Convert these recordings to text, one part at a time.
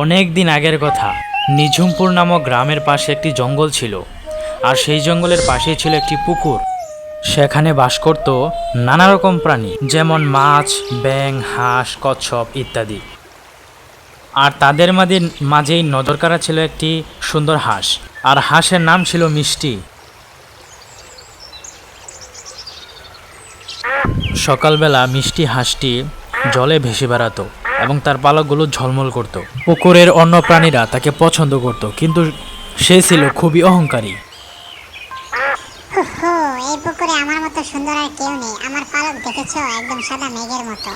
অনেক দিন আগের কথা। নিঝুমপুর নামক গ্রামের পাশে একটি জঙ্গল ছিল, আর সেই জঙ্গলের পাশেই ছিল একটি পুকুর। সেখানে বাস করত নানা রকম প্রাণী, যেমন মাছ ব্যাং হাঁস, কচ্ছপ ইত্যাদি। আর তাদের মাঝে, মাঝেই নজর কাড়া ছিল একটি সুন্দর হাঁস, আর হাঁসের নাম ছিল মিষ্টি। সকালবেলা মিষ্টি হাঁসটি জলে ভেসে বেড়াতো। এবং তার পালকগুলো ঝলমল করত। পুকুরের অন্য প্রাণীরা তাকে পছন্দ করত কিন্তু সে ছিল খুবই অহংকারী। এই পুকুরে আমার মতো সুন্দর আর কেউ নেই। আমার পালক দেখেছ? একদম সাদা মেঘের মতো।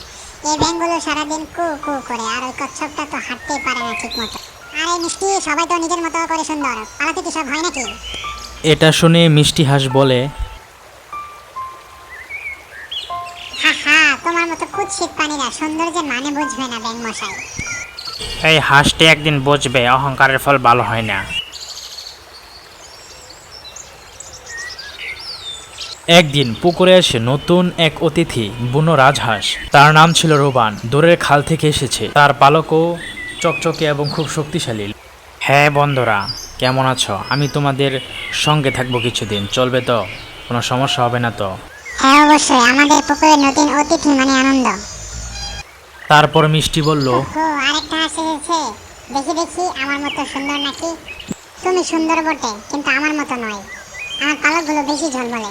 এই ব্যাঙগুলো সারাদিন কু কু করে আর ওই কচ্ছপটা তো হাঁটতেই পারে না ঠিক মতো আর এই মিষ্টি সবাই তো নিজের মতো করে সুন্দর। পালাতে কি সব হয় নাকি? এটা শুনে মিষ্টি হাঁস বলে তোমার মতো কুৎসিত প্রাণীরা সৌন্দর্যের মানে বুঝবে না ব্যাঙ মশাই। এই হাঁসটি একদিন বুঝবে অহংকারের ফল ভালো হয় না। একদিন পুকুরে এসে নতুন এক অতিথি, বুনো রাজহাঁস। তার নাম ছিল রোবান। দূরের খাল থেকে এসেছে। তার পালকও চকচকে এবং খুব শক্তিশালী। হ্যাঁ বন্ধুরা, কেমন আছো? আমি তোমাদের সঙ্গে থাকব কিছুদিন। চলবে তো? কোনো সমস্যা হবে না তো? হ্যাঁ অবশ্যই। আমাদের পুকুরের নতুন অতিথি মানে আনন্দ। তারপর মিষ্টি বলল হো আরেকটা হাসি এসেছে দেখি দেখি আমার মতো সুন্দর নাকি? তুমি সুন্দর বটে কিন্তু আমার মতো নয়। আমার পালকগুলো বেশি ঝলমলে।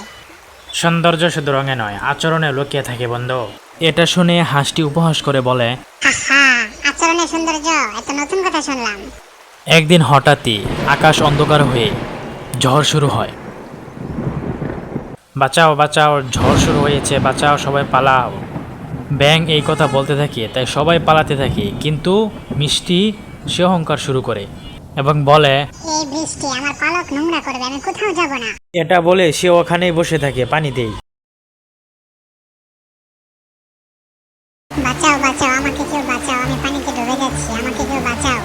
সৌন্দর্য শুধু রঙে নয় আচরণে লুকিয়ে থাকে বন্ধু। এটা শুনে হাঁসটি উপহাস করে বলে হাহা আচরণের সৌন্দর্য এত নতুন কথা শুনলাম। একদিন হঠাৎই আকাশ অন্ধকার হয়ে ঝড় শুরু হয়। বাঁচাও বাঁচাও ঝড় শুরু হয়েছে বাঁচাও সবাই পালাও। ব্যাং এই কথা বলতে থাকে তাই সবাই পালাতে থাকে কিন্তু মিষ্টি সে অহংকার শুরু করে এবং বলে এই বৃষ্টি আমার পালক নোংরা করবে আমি কোথাও যাব না। এটা বলে সে ওখানেই বসে থাকে পানিতেই বাঁচাও বাঁচাও আমাকে কেউ বাঁচাও আমি পানিতে ডুবে যাচ্ছি আমাকে কেউ বাঁচাও।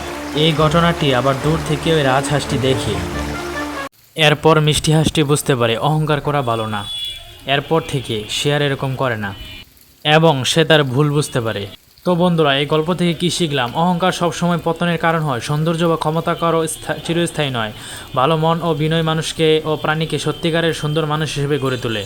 এই ঘটনাটি আবার দূর থেকে ওই রাজহাঁসটি দেখে। এরপর মিষ্টি হাসটি বুঝতে পারে অহংকার করা ভালো না। এরপর থেকে সে আর এরকম করে না। এবং সে তার ভুল বুঝতে পারে। তো বন্ধুরা, এই গল্প থেকে কি শিখলাম? অহংকার সবসময় পতনের কারণ হয়। সৌন্দর্য বা ক্ষমতা কারও চিরস্থায়ী নয়। ভালো মন ও বিনয় মানুষকে ও প্রাণীকে সত্যিকারের সুন্দর মানুষ হিসেবে গড়ে তোলে।